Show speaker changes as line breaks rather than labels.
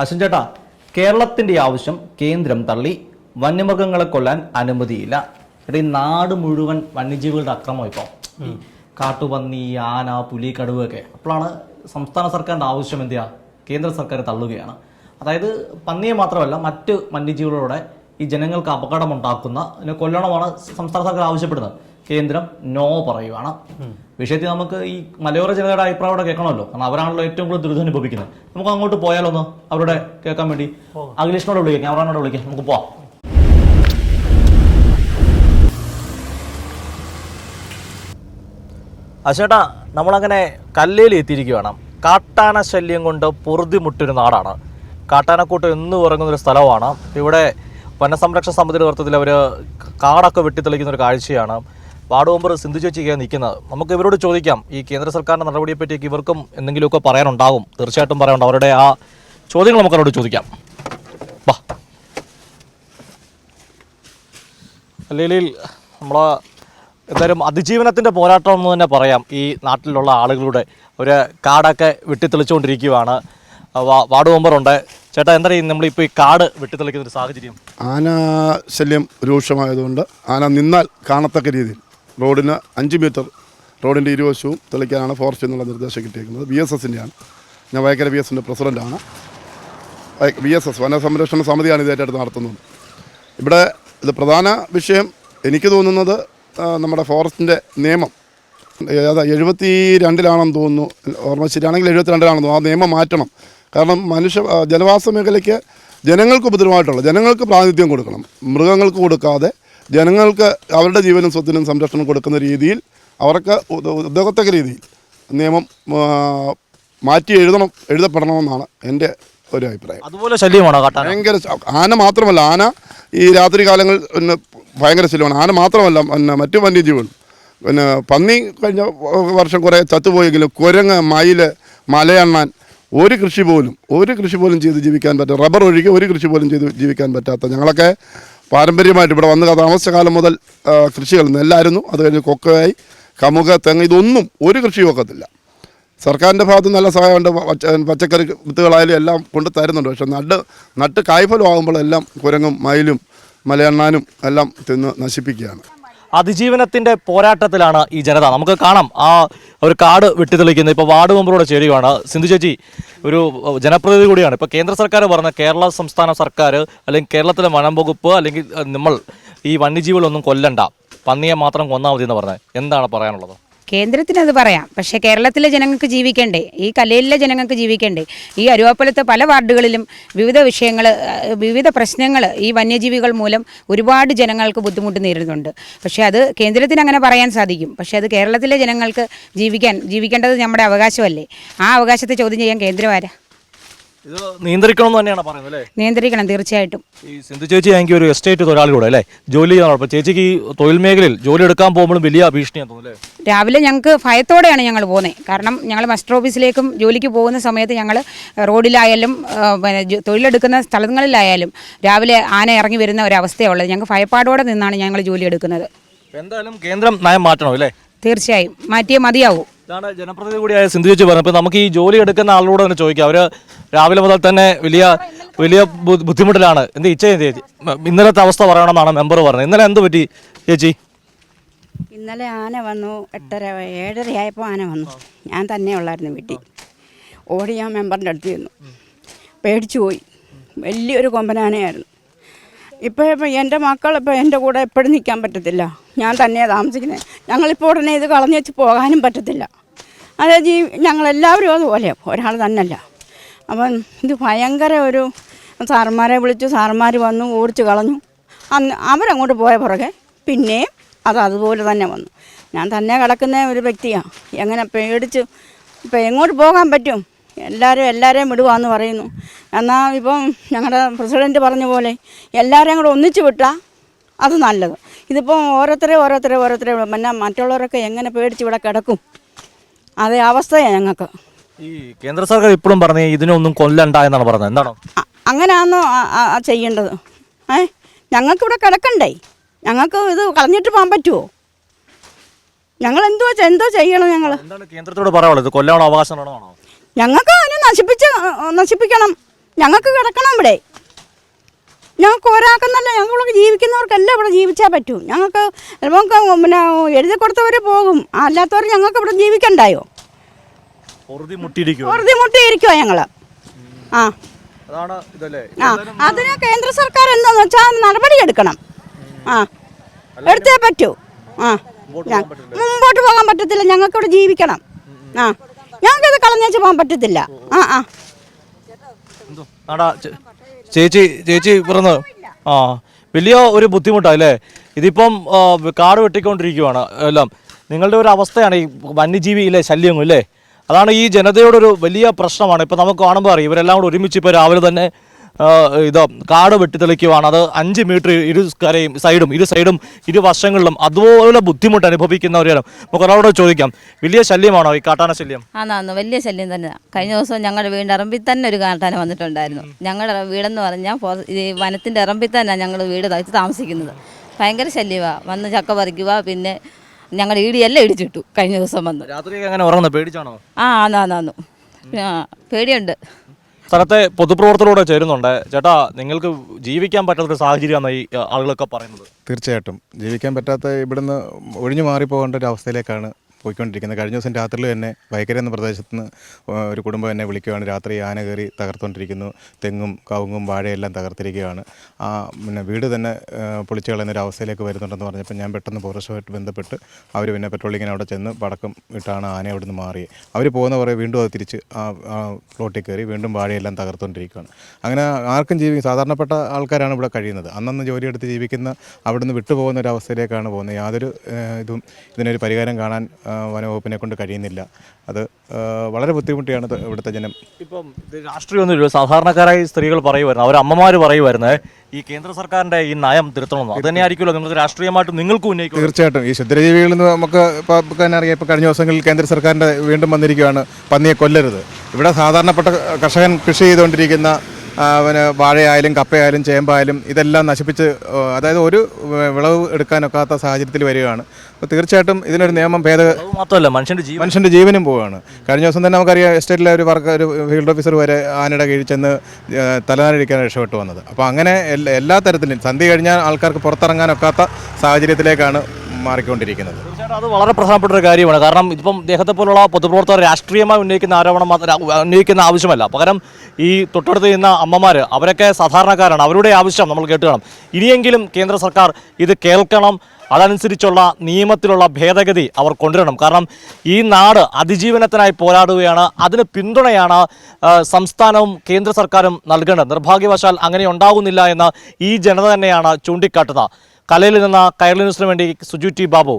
അശ്വൻ ചേട്ടാ കേരളത്തിന്റെ ആവശ്യം കേന്ദ്രം തള്ളി വന്യമൃഗങ്ങളെ കൊല്ലാൻ അനുമതിയില്ല. ഈ നാട് മുഴുവൻ വന്യജീവികളുടെ അക്രമം ഇപ്പൊ കാട്ടുപന്നി ആന പുലി കടുവൊക്കെ അപ്പോഴാണ് സംസ്ഥാന സർക്കാരിന്റെ ആവശ്യം എന്തിയാ? കേന്ദ്ര സർക്കാർ തള്ളുകയാണ്. അതായത് പന്നിയെ മാത്രമല്ല മറ്റ് വന്യജീവികളോടെ ഈ ജനങ്ങൾക്ക് അപകടമുണ്ടാക്കുന്ന കൊല്ലണമാണ് സംസ്ഥാന സർക്കാർ ആവശ്യപ്പെടുന്നത്. കേന്ദ്രം നോ പറയുവാണ്. വിഷയത്തിൽ നമുക്ക് ഈ മലയോര ജനതയുടെ അഭിപ്രായം കൂടെ കേൾക്കണമല്ലോ. കാരണം അവരാണല്ലോ ഏറ്റവും കൂടുതൽ ദുരിതം അനുഭവിക്കുന്നത് നമുക്ക് അങ്ങോട്ട് പോയാലോ ഒന്ന് അവരുടെ കേൾക്കാൻ വേണ്ടി അഖിലേഷിനോട് വിളിക്കാം. ക്യാമറാനോട് വിളിക്കാം. നമുക്ക് പോവാം. അശേട്ടാ നമ്മളങ്ങനെ കല്ലേലി എത്തിയിരിക്കുകയാണ് കാട്ടാന ശല്യം കൊണ്ട് പൊറുതിമുട്ടൊരു നാടാണ്. കാട്ടാനക്കൂട്ടം എന്ന് പറയുന്ന ഒരു സ്ഥലമാണ് ഇവിടെ വനസംരക്ഷണ സമിതിയുടെ നേതൃത്വത്തിൽ അവർ കാടൊക്കെ വെട്ടിത്തെളിക്കുന്ന ഒരു കാഴ്ചയാണ്. വാർഡ് മെമ്പർ സിന്ധു ചേച്ചിക്കാണ് നിൽക്കുന്നത്. നമുക്ക് ഇവരോട് ചോദിക്കാം ഈ കേന്ദ്ര സർക്കാരിന്റെ നടപടിയെ പറ്റിയൊക്കെ ഇവർക്കും എന്തെങ്കിലുമൊക്കെ പറയാനുണ്ടാകും തീർച്ചയായിട്ടും പറയാനുണ്ട് അവരുടെ ആ ചോദ്യങ്ങൾ നമുക്ക് അവരോട് ചോദിക്കാം. വാ അല്ലെങ്കിൽ നമ്മൾ എന്തായാലും അതിജീവനത്തിന്റെ പോരാട്ടം എന്ന് തന്നെ പറയാം. ഈ നാട്ടിലുള്ള ആളുകളുടെ ഒരു കാടൊക്കെ വെട്ടിത്തെളിച്ചുകൊണ്ടിരിക്കുകയാണ്. വാർഡ് മെമ്പറുണ്ട് ചേട്ടാ എന്താ പറയുക നമ്മളിപ്പോൾ ഈ കാട് വെട്ടിത്തെളിക്കുന്ന ഒരു സാഹചര്യം?
ആന ശല്യം രൂക്ഷമായതുകൊണ്ട് ആന നിന്നാൽ കാണത്തക്ക രീതിയിൽ റോഡിന് അഞ്ച് മീറ്റർ റോഡിന്റെ ഇരുവശവും തെളിക്കാനാണ് ഫോറസ്റ്റ് എന്നുള്ള നിർദ്ദേശം കിട്ടിയിരിക്കുന്നത് ബി എസ് എസിന്റെയാണ് ഞാൻ വയക്കര ബി എസിന്റെ പ്രസിഡന്റാണ് ബി എസ് എസ് വനസംരക്ഷണ സമിതിയാണ് ഇതേറ്റെടുത്ത് നടത്തുന്നത്. ഇവിടെ ഇത് പ്രധാന വിഷയം എനിക്ക് തോന്നുന്നത് നമ്മുടെ ഫോറസ്റ്റിന്റെ നിയമം. ഏതാ എഴുപത്തി രണ്ടിലാണെന്ന് തോന്നുന്നു. ഓർമ്മ ശരിയാണെങ്കിൽ എഴുപത്തി രണ്ടിലാണെന്ന് തോന്നുന്നു. ആ നിയമം മാറ്റണം. കാരണം മനുഷ്യ ജനവാസ മേഖലയ്ക്ക് ജനങ്ങൾക്ക് ഉപദ്രവമായിട്ടുള്ള ജനങ്ങൾക്ക് പ്രാതിനിധ്യം കൊടുക്കണം. മൃഗങ്ങൾക്ക് കൊടുക്കാതെ ജനങ്ങൾക്ക് അവരുടെ ജീവനും സ്വത്തിനും സംരക്ഷണം കൊടുക്കുന്ന രീതിയിൽ അവർക്ക് ഉദ്യോഗത്തക്ക രീതിയിൽ നിയമം മാറ്റി എഴുതണം എഴുതപ്പെടണമെന്നാണ് എന്റെ ഒരു അഭിപ്രായം.
അതുപോലെ ശല്യമാണോ
ഭയങ്കര ആന മാത്രമല്ല ആന ഈ രാത്രി കാലങ്ങൾ പിന്നെ ഭയങ്കര ശല്യമാണ്. ആന മാത്രമല്ല പിന്നെ മറ്റു വന്യജീവികൾ പിന്നെ പന്നി കഴിഞ്ഞ വർഷം കുറേ ചത്തുപോയെങ്കിലും കുരങ്ങ് മയിൽ മലയണ്ണാൻ ഒരു കൃഷി പോലും ഒരു കൃഷി പോലും ചെയ്ത് ജീവിക്കാൻ പറ്റാത്ത റബ്ബർ ഒഴികെ ഒരു കൃഷി പോലും ചെയ്ത് ജീവിക്കാൻ പറ്റാത്ത ഞങ്ങളൊക്കെ പാരമ്പര്യമായിട്ട് ഇവിടെ വന്ന് താമസിച്ച കാലം മുതൽ കൃഷികൾ നെല്ലായിരുന്നു അത് കഴിഞ്ഞ് കൊക്കയായി കമുക തെങ്ങ് ഇതൊന്നും ഒരു കൃഷിയും ഒക്കത്തില്ല. സർക്കാരിന്റെ ഭാഗത്ത് നല്ല സഹായമുണ്ട് പച്ചക്കറി വിത്തുകളായാലും എല്ലാം കൊണ്ട് തരുന്നുണ്ട്. പക്ഷെ നട്ട് നട്ട് കായ്ഫലമാകുമ്പോൾ എല്ലാം കുരങ്ങും മയിലും മലയണ്ണാനും എല്ലാം തിന്ന് നശിപ്പിക്കുകയാണ്.
അതിജീവനത്തിന്റെ പോരാട്ടത്തിലാണ് ഈ ജനത. നമുക്ക് കാണാം. ആ ഒരു കാട് വെട്ടിത്തെളിക്കുന്നത് ഇപ്പോൾ വാർഡ് മെമ്പറോട് ചേരുകയാണ്. സിന്ധു ചേച്ചി ഒരു ജനപ്രതിനിധി കൂടിയാണ്. ഇപ്പോൾ കേന്ദ്ര സർക്കാർ പറഞ്ഞ കേരള സംസ്ഥാന സർക്കാർ അല്ലെങ്കിൽ കേരളത്തിലെ വനം വകുപ്പ് അല്ലെങ്കിൽ നമ്മൾ ഈ വന്യജീവികളൊന്നും കൊല്ലണ്ട. പന്നിയെ മാത്രം കൊന്നാൽ മതി എന്ന് പറഞ്ഞത് എന്താണ് പറയാനുള്ളത്?
കേന്ദ്രത്തിന് അത് പറയാം. പക്ഷേ കേരളത്തിലെ ജനങ്ങൾക്ക് ജീവിക്കണ്ടേ? ഈ കലയിലെ ജനങ്ങൾക്ക് ജീവിക്കണ്ടേ? ഈ അരുവാപ്പുലത്തെ പല വാർഡുകളിലും വിവിധ വിഷയങ്ങൾ വിവിധ പ്രശ്നങ്ങൾ ഈ വന്യജീവികൾ മൂലം ഒരുപാട് ജനങ്ങൾക്ക് ബുദ്ധിമുട്ട് നേരിടുന്നുണ്ട്. പക്ഷേ അത് കേന്ദ്രത്തിന് അങ്ങനെ പറയാൻ സാധിക്കും. പക്ഷേ അത് കേരളത്തിലെ ജനങ്ങൾക്ക് ജീവിക്കാൻ ജീവിക്കേണ്ടത് നമ്മുടെ അവകാശമല്ലേ? ആ അവകാശത്തെ ചോദ്യം ചെയ്യാൻ കേന്ദ്രം ആരാ?
ഇത് നിയന്ത്രിക്കണം എന്ന് തന്നെയാണ് പറയുന്നത് അല്ലേ?
നിയന്ത്രിക്കണം തീർച്ചയായിട്ടും.
ഈ സിന്ധു ചേച്ചി എനിക്ക് ഒരു എസ്റ്റേറ്റ് തൊഴിലാളി കൂടെ അല്ലേ? ജോലി അപ്പോൾ ചേച്ചിക്ക് ഈ തൊഴിൽ മേഖലയിൽ ജോലി എടുക്കാൻ പോകുമ്പോഴും വലിയ ഭീഷണിയാണ് തോന്നുന്നു അല്ലേ?
രാവിലെ ഞങ്ങൾക്ക് ഭയത്തോടെയാണ് ഞങ്ങൾ പോകുന്നത്. കാരണം ഞങ്ങൾ മസ്റ്റർ ഓഫീസിലേക്കും ജോലിക്ക് പോകുന്ന സമയത്ത് ഞങ്ങൾ റോഡിലായാലും ആ, പിന്നെ ജോ- തൊഴിലെടുക്കുന്ന സ്ഥലങ്ങളിലായാലും രാവിലെ ആന ഇറങ്ങി വരുന്ന ഒരവസ്ഥയുള്ളത് ഞങ്ങൾക്ക് ഭയപ്പാടോടെ നിന്നാണ് ഞങ്ങൾ ജോലി എടുക്കുന്നത്.
എന്തായാലും കേന്ദ്രം നയം മാറ്റണം അല്ലേ?
തീർച്ചയായും. മാറ്റിയേ മതിയാവൂ.
ഇതാണ് ജനപ്രതിനിധി കൂടിയായ സിന്ധു ചേച്ചി പറഞ്ഞത്. ഇപ്പം നമുക്ക് ഈ ജോലി എടുക്കുന്ന ആളോട് തന്നെ ചോദിക്കാം. അവർ രാവിലെ മുതൽ തന്നെ വലിയ വലിയ ബുദ്ധിമുട്ടിലാണ്. എന്ത് ഇച്ച ഇന്നലത്തെ അവസ്ഥ പറയണമെന്നാണ് മെമ്പർ പറഞ്ഞത്. ഇന്നലെ എന്ത് പറ്റി ചേച്ചി?
ഇന്നലെ ആന വന്നു എട്ടര ഏഴര ആയപ്പോൾ ആന വന്നു. ഞാൻ തന്നെ ഉള്ളായിരുന്നു വീട്ടിൽ. ഓടി ഞാൻ മെമ്പറിന്റെ അടുത്ത് ചെന്നു. പേടിച്ചു പോയി. വലിയൊരു കൊമ്പനാനയായിരുന്നു. ഇപ്പോൾ ഇപ്പോൾ എന്റെ മക്കൾ ഇപ്പോൾ എന്റെ കൂടെ എപ്പോഴും നിൽക്കാൻ പറ്റത്തില്ല. ഞാൻ തന്നെയാണ് താമസിക്കുന്നത്. ഞങ്ങളിപ്പോൾ ഉടനെ ഇത് കളഞ്ഞു വെച്ച് പോകാനും പറ്റത്തില്ല. അതെ ഈ ഞങ്ങളെല്ലാവരും അതുപോലെ ഒരാൾ തന്നെയല്ല. അപ്പം ഇത് ഭയങ്കര ഒരു സാറന്മാരെ വിളിച്ചു സാറന്മാർ വന്നു ഓടിച്ചു കളഞ്ഞു. അന്ന് അവരങ്ങോട്ട് പോയ പുറകെ പിന്നെയും അത് അതുപോലെ തന്നെ വന്നു. ഞാൻ തന്നെ കിടക്കുന്ന ഒരു വ്യക്തിയാണ് എങ്ങനെ പേടിച്ച് ഇപ്പം എങ്ങോട്ട് പോകാൻ പറ്റും? എല്ലാവരും എല്ലാവരെയും വിടുവാന്ന് പറയുന്നു. എന്നാൽ ഇപ്പം ഞങ്ങളുടെ പ്രസിഡന്റ് പറഞ്ഞ പോലെ എല്ലാവരെയും കൂടെ ഒന്നിച്ചു വിട്ടാൽ അത് നല്ലത്. ഇതിപ്പോൾ ഓരോരുത്തരെ ഓരോരുത്തരെ ഓരോരുത്തരെ. പിന്നെ മറ്റുള്ളവരൊക്കെ എങ്ങനെ പേടിച്ച് ഇവിടെ കിടക്കും? അതേ അവസ്ഥയാണ് ഞങ്ങൾക്ക്.
ഈ കേന്ദ്ര സർക്കാർ ഇപ്പോഴും പറഞ്ഞു ഇതിനൊന്നും കൊല്ലണ്ട എന്നാണ് പറഞ്ഞത്. എന്താണോ?
അങ്ങനെയാണോ ചെയ്യേണ്ടത്. ഏ? ഞങ്ങൾക്കിവിടെ കിടക്കണ്ടേ? ഞങ്ങൾക്ക് ഇത് കളഞ്ഞിട്ട് പോകാൻ പറ്റുമോ ഞങ്ങൾ എന്തോ എന്തോ ചെയ്യണം ഞങ്ങൾ
കേന്ദ്രത്തോട് പറയാനുള്ളത്? കൊല്ലാനുള്ള അവകാശം
ഞങ്ങൾക്ക് അതിനെ നശിപ്പിച്ച് നശിപ്പിക്കണം. ഞങ്ങൾക്ക് കിടക്കണം ഇവിടെ. ഞങ്ങൾക്ക് ഒരാൾക്കെന്നല്ല ഞങ്ങളൊക്കെ ജീവിക്കുന്നവർക്കെല്ലാം ഇവിടെ ജീവിച്ചാൽ പറ്റൂ. ഞങ്ങൾക്ക് നമുക്ക് പിന്നെ എഴുതി കൊടുത്തവർ പോകും. അല്ലാത്തവർ ഞങ്ങൾക്ക് ഇവിടെ ജീവിക്കണ്ടായോ?
മുട്ടിയിരിക്കും
മുട്ടിയിരിക്കുമോ ഞങ്ങൾ ആ. ആ. അതിന് കേന്ദ്ര സർക്കാർ എന്താന്ന് വെച്ചാൽ നടപടി എടുക്കണം. ആ. എടുത്തേ പറ്റൂ. ആ. മുമ്പോട്ട് പോകാൻ പറ്റത്തില്ല. ഞങ്ങൾക്ക് ഇവിടെ ജീവിക്കണം. ആ. ഞങ്ങൾക്കിത് കളഞ്ഞേച്ച് പോകാൻ പറ്റത്തില്ല. ആ ആ.
ചേച്ചി ചേച്ചി പറഞ്ഞത് ആ വലിയ ഒരു ബുദ്ധിമുട്ടാണ് അല്ലേ? ഇതിപ്പം കാട് വെട്ടിക്കൊണ്ടിരിക്കുവാണ് എല്ലാം. നിങ്ങളുടെ ഒരു അവസ്ഥയാണ് ഈ വന്യജീവിയിലെ ശല്യങ്ങൾ അല്ലേ അതാണ് ഈ ജനതയോടൊരു വലിയ പ്രശ്നമാണ്. ഇപ്പം നമുക്ക് കാണുമ്പോൾ അറിയാം ഇവരെല്ലാം കൂടെ ഒരുമിച്ച് ഇപ്പോൾ രാവിലെ തന്നെ ഇത് കാട് വെട്ടിത്തെളിക്കുവാണ്. അത് അഞ്ച് മീറ്റർ ഇരു കരയും സൈഡും ഇരു സൈഡും ഇരു വശങ്ങളിലും അതുപോലെ ബുദ്ധിമുട്ട് അനുഭവിക്കുന്നവരാണ് നമുക്ക് ഒരാളോട് ചോദിക്കാം വലിയ ശല്യമാണോ ഈ കാട്ടാന ശല്യം?
ആന്നാന്ന് വലിയ ശല്യം തന്നെ. കഴിഞ്ഞ ദിവസം ഞങ്ങളുടെ വീടിന്റെ ഇറമ്പിൽ തന്നെ ഒരു കാട്ടാന വന്നിട്ടുണ്ടായിരുന്നു. ഞങ്ങളുടെ വീടെന്ന് പറഞ്ഞാൽ ഈ വനത്തിന്റെ ഇറമ്പിൽ തന്നെ ഞങ്ങൾ വീട് തയ്ച്ച് താമസിക്കുന്നത്. ഭയങ്കര ശല്യമാണ് വന്ന് ചക്ക പറിക്കുക പിന്നെ ഞങ്ങളുടെ ഈടിയെല്ലാം ഇടിച്ചിട്ടു കഴിഞ്ഞ ദിവസം വന്ന്.
രാത്രി അങ്ങനെ പേടിച്ചാണോ?
ആ ആന്നാന്നു ആ പേടിയുണ്ട്.
സ്ഥലത്തെ പൊതുപ്രവർത്തകരോട് ചേരുന്നുണ്ട്. ചേട്ടാ നിങ്ങൾക്ക് ജീവിക്കാൻ പറ്റാത്തൊരു സാഹചര്യമാണ് ഈ ആളുകളൊക്കെ പറയുന്നത്.
തീർച്ചയായിട്ടും. ജീവിക്കാൻ പറ്റാത്ത ഇവിടുന്ന് ഒഴിഞ്ഞു മാറിപ്പോകേണ്ട ഒരു അവസ്ഥയിലേക്കാണ് പോയിക്കൊണ്ടിരിക്കുന്നത്. കഴിഞ്ഞ ദിവസം രാത്രിയിൽ തന്നെ വൈക്കര എന്ന പ്രദേശത്ത് നിന്ന് ഒരു കുടുംബം എന്നെ വിളിക്കുകയാണ്. രാത്രി ആന കയറി തകർത്തുകൊണ്ടിരിക്കുന്നു തെങ്ങും കവുങ്ങും വാഴയെല്ലാം തകർത്തിരിക്കുകയാണ്. ആ പിന്നെ വീട് തന്നെ പൊളിച്ചു കളയുന്ന അവസ്ഥയിലേക്ക് വരുന്നുണ്ടെന്ന് പറഞ്ഞപ്പോൾ ഞാൻ പെട്ടെന്ന് ഫോറസ്റ്റുമായിട്ട് ബന്ധപ്പെട്ട് അവർ പിന്നെ പെട്രോളിങ്ങിന് അവിടെ ചെന്ന് പടക്കം ഇട്ടാണ് ആന അവിടെ നിന്ന് മാറി അവർ പോകുന്ന കുറേ വീണ്ടും അത് തിരിച്ച് ആ പ്ലോട്ടിൽ കയറി വീണ്ടും വാഴയെല്ലാം തകർത്തുകൊണ്ടിരിക്കുകയാണ് അങ്ങനെ ആർക്കും ജീവിക്കും സാധാരണപ്പെട്ട ആൾക്കാരാണ് ഇവിടെ കഴിയുന്നത്. അന്നന്ന് ജോലിയെടുത്ത് ജീവിക്കുന്ന അവിടുന്ന് വിട്ടുപോകുന്ന ഒരു അവസ്ഥയിലേക്കാണ് പോകുന്നത്. യാതൊരു ഇതും ഇതിനൊരു പരിഹാരം കാണാൻ വനവകുപ്പിനെ കൊണ്ട് കഴിയുന്നില്ല. അത് വളരെ ബുദ്ധിമുട്ടിയാണ് ഇവിടുത്തെ ജനം.
ഇപ്പം രാഷ്ട്രീയമൊന്നുമില്ല സാധാരണക്കാരായി സ്ത്രീകൾ പറയുമായിരുന്നു അവർ അമ്മമാർ പറയുമായിരുന്നേ ഈ കേന്ദ്ര സർക്കാരിന്റെ ഈ നയം തിരുത്തണമെന്ന്. അത് തന്നെയായിരിക്കുമല്ലോ നിങ്ങൾക്ക് രാഷ്ട്രീയമായിട്ട് നിങ്ങൾക്ക് ഉന്നയിക്കും
തീർച്ചയായിട്ടും. ഈ ക്ഷുദ്രജീവികളിൽ നിന്ന് നമുക്ക് ഇപ്പോൾ തന്നെ അറിയാം. ഇപ്പോൾ കഴിഞ്ഞ ദിവസങ്ങളിൽ കേന്ദ്ര സർക്കാരിന്റെ വീണ്ടും വന്നിരിക്കുകയാണ്. പന്നിയെ കൊല്ലരുത്. ഇവിടെ സാധാരണപ്പെട്ട കർഷകൻ കൃഷി ചെയ്തുകൊണ്ടിരിക്കുന്ന പിന്നെ വാഴയായാലും കപ്പയായാലും ചേമ്പായാലും ഇതെല്ലാം നശിപ്പിച്ച് അതായത് ഒരു വിളവ് എടുക്കാനൊക്കാത്ത സാഹചര്യത്തിൽ വരികയാണ്. അപ്പോൾ തീർച്ചയായിട്ടും ഇതിനൊരു നിയമം ഭേദ
മാത്രമല്ല മനുഷ്യന്റെ ജീവൻ
മനുഷ്യന്റെ ജീവനും പോവുകയാണ്. കഴിഞ്ഞ ദിവസം തന്നെ നമുക്കറിയാം എസ്റ്റേറ്റിലെ ഒരു വർക്ക് ഒരു ഫീൽഡ് ഓഫീസർ വരെ ആനയുടെ കീഴിൽ ചെന്ന് തലനാരിക്കാൻ രക്ഷപ്പെട്ടു വന്നത്. അപ്പോൾ അങ്ങനെ എല്ലാ എല്ലാ തരത്തിലും സന്ധി കഴിഞ്ഞാൽ ആൾക്കാർക്ക് പുറത്തിറങ്ങാനൊക്കാത്ത സാഹചര്യത്തിലേക്കാണ് മാറിക്കൊണ്ടിരിക്കുന്നത്.
അത് വളരെ പ്രധാനപ്പെട്ട ഒരു കാര്യമാണ്. കാരണം ഇപ്പം ഇദ്ദേഹത്തെ പോലുള്ള പൊതുപ്രവർത്തകർ രാഷ്ട്രീയമായി ഉന്നയിക്കുന്ന ആരോപണം ഉന്നയിക്കുന്ന ആവശ്യമല്ല. പകരം ഈ തൊട്ടടുത്ത് നിന്ന അമ്മമാർ അവരൊക്കെ സാധാരണക്കാരാണ്. അവരുടെ ആവശ്യം നമ്മൾ കേട്ടുകണം ഇനിയെങ്കിലും കേന്ദ്ര സർക്കാർ ഇത് കേൾക്കണം. അതനുസരിച്ചുള്ള നിയമത്തിലുള്ള ഭേദഗതി അവർ കൊണ്ടുവരണം. കാരണം ഈ നാട് അതിജീവനത്തിനായി പോരാടുകയാണ്. അതിന് പിന്തുണയാണ് സംസ്ഥാനവും കേന്ദ്ര സർക്കാരും നൽകേണ്ടത്. നിർഭാഗ്യവശാൽ അങ്ങനെ ഉണ്ടാകുന്നില്ല എന്ന് ഈ ജനത തന്നെയാണ് ചൂണ്ടിക്കാട്ടുന്നത്. കലയിൽ നിന്ന ന്യൂസിന് വേണ്ടി സുജു ടി ബാബു.